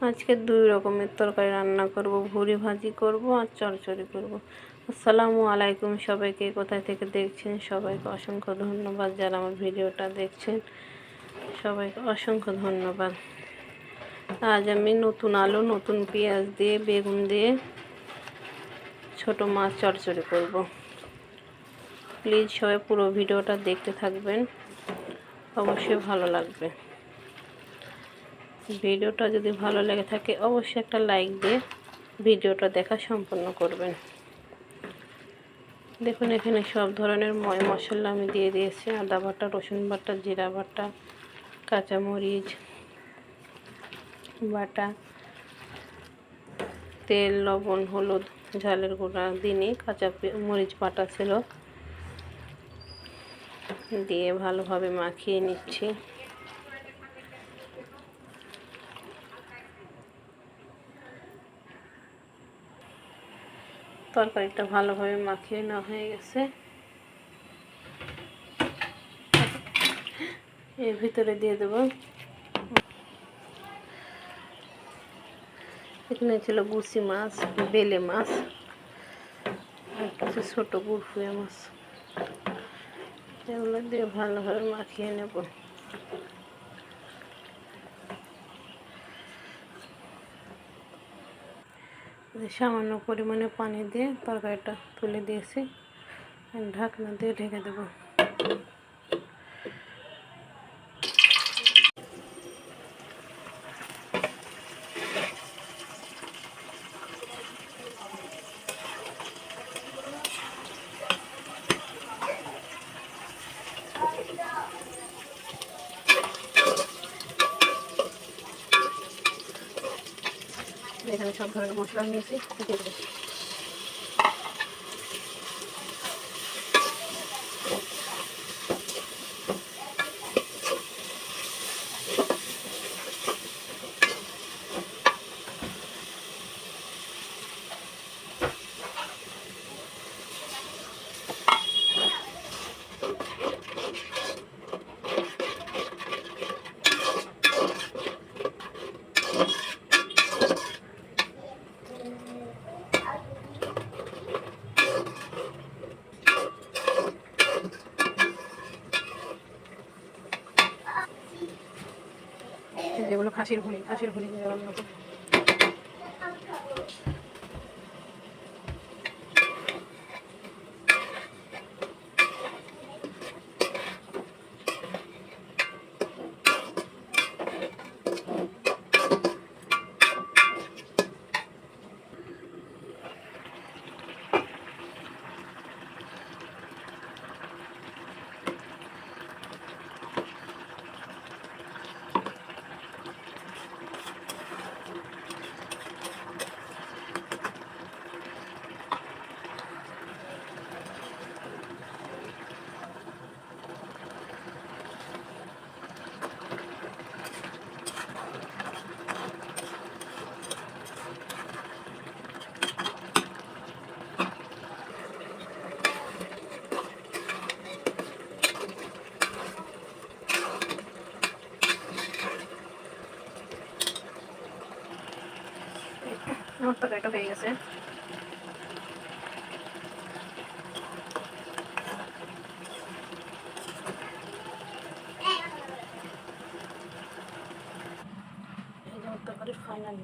আজকে দুই রকমের তরকারি রান্না করব। ভুড়ি ভাজি করব আর চচ্চড়ি করব। আসসালামু আলাইকুম সবাইকে। কোথায় থেকে দেখছেন? সবাইকে অসংখ্য ধন্যবাদ যারা আমার ভিডিওটা দেখছেন। সবাইকে অসংখ্য ধন্যবাদ। আজ আমি নতুন আলু, নতুন পেঁয়াজ দিয়ে, বেগুন দিয়ে ছোট মাছ চচ্চড়ি করব। প্লিজ সবাই পুরো ভিডিওটা দেখতে থাকবেন। অবশ্যই ভালো লাগবে। ভিডিওটা যদি ভালো লেগে থাকে, অবশ্যই একটা লাইক দিয়ে ভিডিওটা দেখা সম্পন্ন করবেন। দেখুন, এখানে সব ধরনের ময় মশলা আমি দিয়ে দিয়েছি। আদা বাটা, রসুন বাটা, জিরা বাটা, কাঁচামরিচ, বাটা, তেল, লবণ, হলুদ, ঝালের গুঁড়া দিনই কাঁচা মরিচ বাটা ছিল। দিয়ে ভালোভাবে মাখিয়ে নিচ্ছি। তরকারিটা ভালোভাবে মাখিয়ে নেওয়া হয়ে গেছে। এর ভিতরে দিয়ে দেব। এখানে ছিল গুসি মাছ, বেলে মাছ, আর কিছু ছোটো গুড়ফুয়ে মাছ। এগুলো দিয়ে ভালোভাবে মাখিয়ে নেব। সামান্য পরিমাণে পানি দিয়ে তরকারিটা তুলে দিয়েছি। ঢাকনা দিয়ে ঢেকে দেবো। এখানে সব ধরনের মশলা নিয়েছি দিয়ে দেবো। যেগুলো খাসির ভুড়ি খাসির ভুড়ি রান্না আমার তরকারিটা হয়ে গেছে। Final